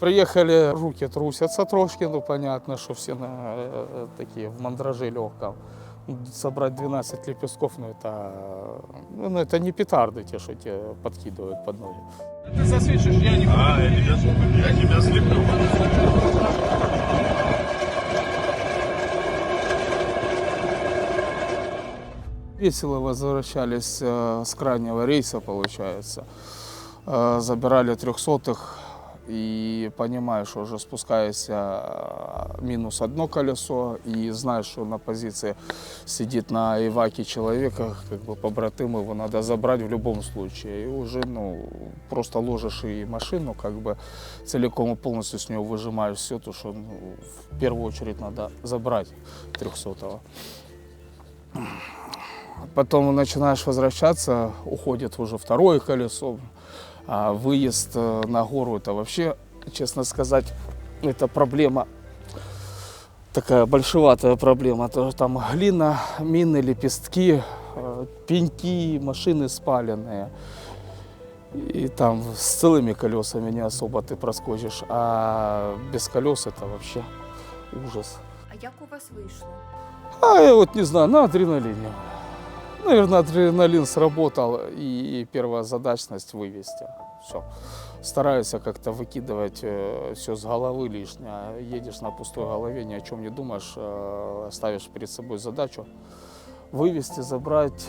Приехали, руки трусятся трошки, ну понятно, что все на, э, такие в мандраже легком. Собрать 12 лепестков, ну это, ну, ну, это не петарды те, что тебе подкидывают под ноги. Ты засвечиваешь, я не А, я тебя, я тебя слеплю. Весело возвращались э, с крайнего рейса, получается. Э, забирали трехсотых и понимаешь, что уже спускаясь э, минус одно колесо и знаешь, что на позиции сидит на иваке человека, как бы побратым его надо забрать в любом случае. И уже ну, просто ложишь и машину, как бы целиком и полностью с нее выжимаешь все, то, что ну, в первую очередь надо забрать трехсотого. Потом начинаешь возвращаться, уходит уже второе колесо. А выезд э, на гору это вообще, честно сказать, это проблема. Такая большеватая проблема. То, что там глина, мины, лепестки, э, пеньки, машины спаленные. И там с целыми колесами не особо ты проскочишь, а без колес это вообще ужас. А як у вас вийшло? А я вот не знаю, на адреналине. Наверное, адреналин сработал и первая задачность вывести. Все. Стараюсь я как-то выкидывать все с головы лишнее. Едешь на пустой голове, ни о чем не думаешь, э, ставишь перед собой задачу вывести, забрать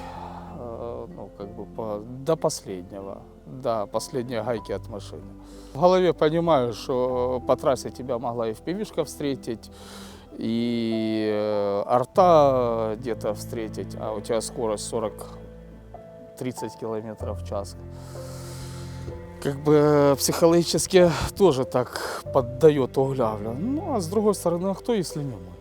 э, ну, как бы по- до последнего, до последней гайки от машины. В голове понимаю, что по трассе тебя могла и впивишка встретить, и э, арта где-то встретить, а у тебя скорость 40-30 километров в час. Как бы э, психологически тоже так поддает оглявлю. Ну, а с другой стороны, а кто, если не мы?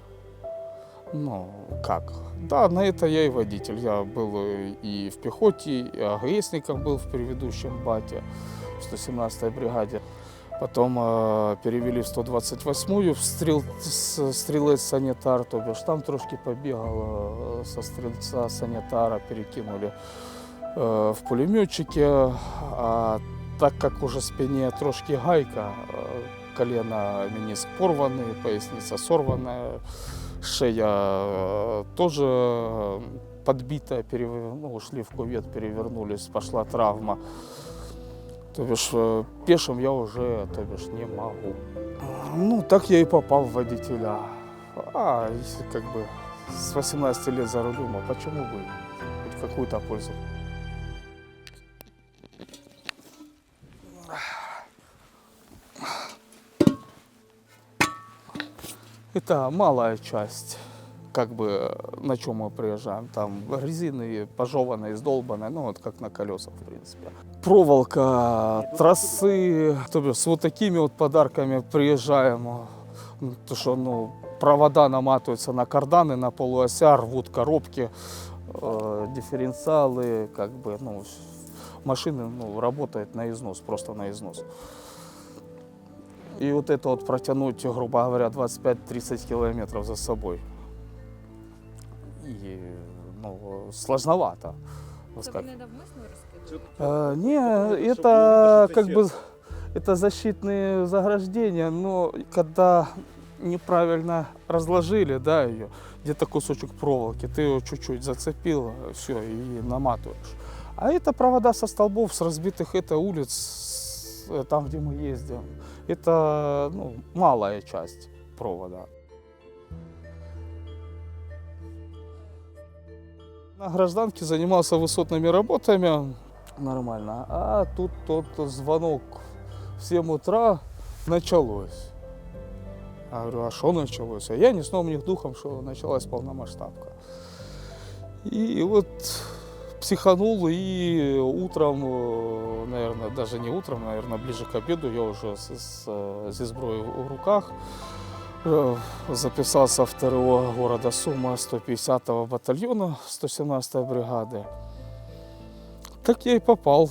Ну, как? Да, на это я и водитель. Я был э, и в пехоте, и АГСником был в предыдущем бате, в 117-й бригаде. Потом э, перевели в 128-ю, в стрел, с- стрілець-санітар, то бишь там трошки побігав, е, со стрільця санітара перекинули е, в пулеметчики. А так как уже спине трошки гайка, э, колено мениск порванный, поясница сорванная, шея э, тоже э, подбитая, перев- ну, ушли в кувет, перевернулись, пошла травма. То бишь э, пешим я уже, то бишь, не могу. Ну, так я и попал в водителя. А, если как бы с 18 лет за рулем, а почему бы хоть какую-то пользу? Это малая часть, как бы на чем мы приезжаем. Там резины пожеванные, сдолбанные, ну вот как на колесах, в принципе. Проволока, трассы, то бишь с вот такими вот подарками приезжаем. Ну, То, что ну, провода наматываются на карданы, на полуося, рвут коробки, э, дифференциалы, как бы, ну, с- машины ну, работает на износ, просто на износ. И вот это вот протянуть, грубо говоря, 25-30 километров за собой. И, ну, сложновато. Вот Це как. ви недавмисно розкидали? Э, не, Чтобы это не как бы сердце. это защитные заграждения, но когда неправильно разложили, да, ее, где-то кусочек проволоки, ты ее чуть-чуть зацепил, все, и наматываешь. А это провода со столбов, с разбитых это улиц, с- э, там, где мы ездим. Это ну, малая часть провода. На гражданке занимался высотными работами, нормально. А тут тот звонок в 7 утра началось. Я говорю, а что началось? А я ни сном, ни духом, что началась полномасштабка. И вот психанул, и утром, наверное, даже не утром, наверное, ближе к обеду, я уже с, с, э, зі зброєю в руках записался в ТРО города Сума 150-го батальона 117-й бригады. Так я и попал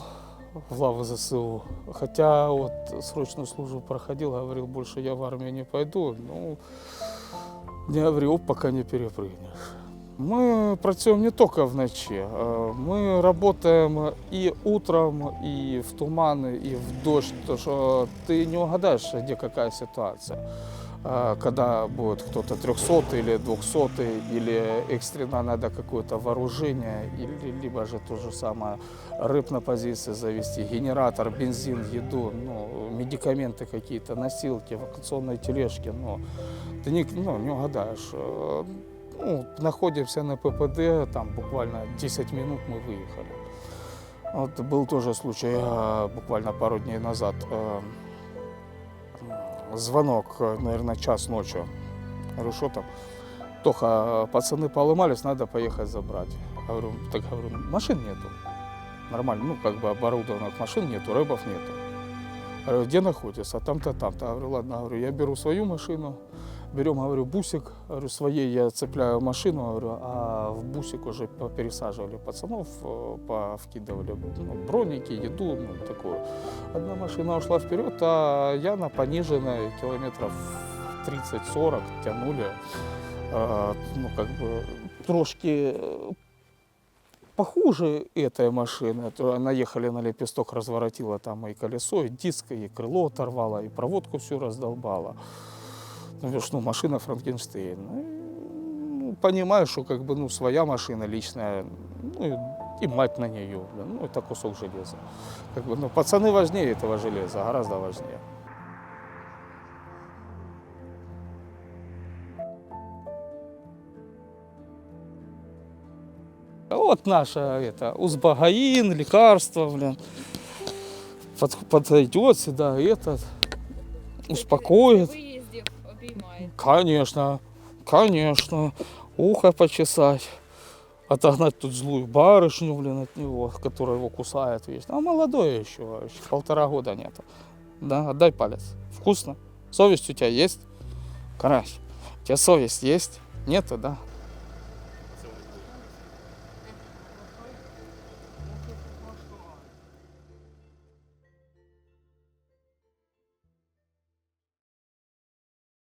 в лавы ЗСУ. Хотя вот срочную службу проходил, говорил, больше я в армию не пойду. Ну, не говорил, пока не перепрыгнешь. Мы працюємо не только в ночи. Э, Мы работаем и утром, и в туман, и в дождь. Потому что ты не угадаешь, где какая ситуация. Э, Когда будет кто-то 300 или 200, или экстренно надо какое-то вооружение, или либо же то же самое рыб на позиции завести, генератор, бензин, еду, ну, медикаменты какие-то, носилки, эвакуационные тележки. Ну, ты не, ну, не угадаешь. Э, Ну, находимся на ППД, там буквально 10 минут мы выехали. Вот был тоже случай э, буквально пару дней назад. э, Звонок, наверное, час ночи. Говорю, что там? Тоха, пацаны поломались, надо поехать забрать. Я говорю, так говорю, машин нету. Нормально, ну, как бы оборудованных машин нету, рыбов нету. Я Говорю, где находится? Там-то, там-то. Я говорю, ладно, говорю, я беру свою машину, берем, говорю, бусик, говорю, своей я цепляю машину, говорю, а в бусик уже по- пересаживали пацанов, э, повкидывали ну, броники, еду, ну, такое. Одна машина ушла вперед, а я на пониженной километров 30-40 тянули, э, ну, как бы, трошки э, похуже этой машины. То Наехали на лепесток, разворотила там и колесо, и диск, и крыло оторвало, и проводку всю раздолбала. Ну, видишь, ну, машина Франкенштейн. Ну, ну, понимаю, что как бы, ну, своя машина личная, ну, и, и мать на нее, блин, ну, это кусок железа. Как бы, ну, пацаны важнее этого железа, гораздо важнее. Вот наша это узбагаин, лекарство, блин. Под, подойдет сюда этот, успокоит. Конечно, конечно. Ухо почесать. Отогнать тут злую барышню, блин, от него, которая его кусает весь. А молодой еще, еще полтора года нету. Да, отдай палец. Вкусно? Совесть у тебя есть? Карась, у тебя совесть есть? Нету, да?